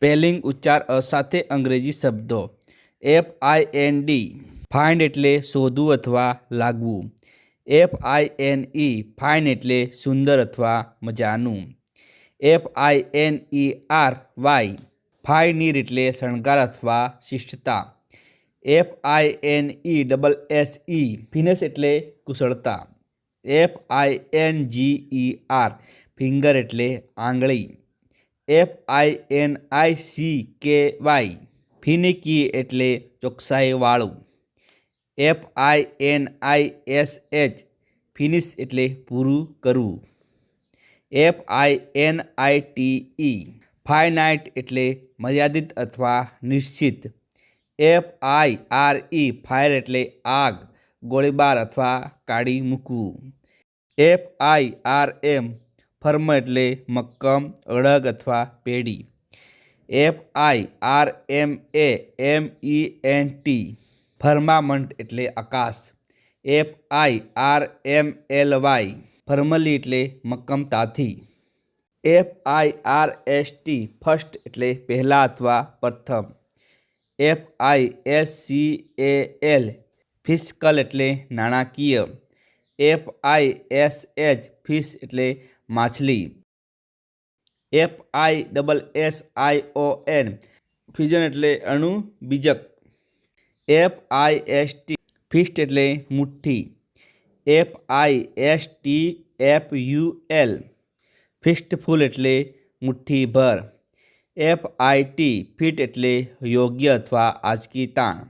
Spelling ઉચ્ચાર અ સાથે અંગ્રેજી શબ્દો. F I N D find એટલે શોધવું અથવા લાગવું. F I N E fine એટલે સુંદર અથવા મજાનું. F I N E R Y finery એટલે શણગાર અથવા શિષ્ટતા. F I N E double S E finesse એટલે કુશળતા. F I N G E R finger એટલે આંગળી. F I N I C K Y finicky એટલે ચોકસાઈવાળું F I N I S H finish એટલે પૂરું કરવું F I N I T E finite એટલે મર્યાદિત અથવા નિશ્ચિત F I R E fire એટલે આગ ગોળીબાર અથવા કાઢી મૂકવું F I R M firm એટલે મક્કમ, અડગ અથવા પેઢી. F I R M A M E N T firmament એટલે આકાશ. F I R M L Y firmly એટલે મક્કમતાથી. F I R S T first એટલે પહેલાં અથવા પ્રથમ. F I S C A L fiscal એટલે નાણાકીય. F I S H fish એટલે માછલી F I double S I O N fission એટલે અણુ બીજક F I S T fist એટલે મુઠ્ઠી F I S T F U L fistful એટલે મુઠ્ઠીભર એફ આઈ ટી ફિટ એટલે યોગ્ય અથવા આંચકી તાણ